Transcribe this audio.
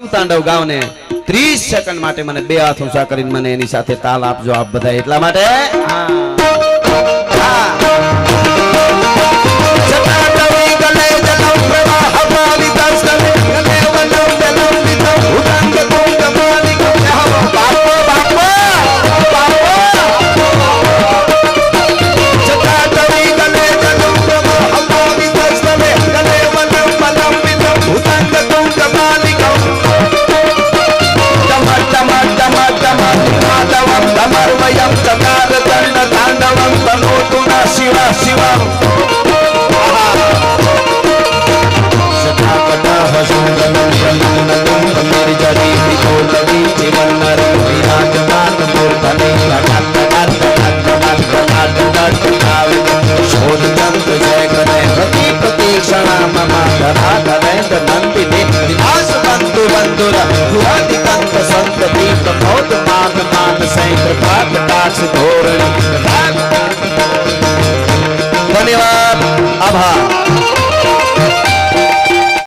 તાંડવ ગાવને 30 second માટે મને બે હાથ ઊંચા કરીને મને એની સાથે તાલ આપજો આપ બધા એટલા માટે. હા. મૂર્ધને શોધચંદ્ર જય કરે પ્રતિ પ્રતીક્ષણા મમ ધરા ધરેન્દ્ર નંદિને রাধা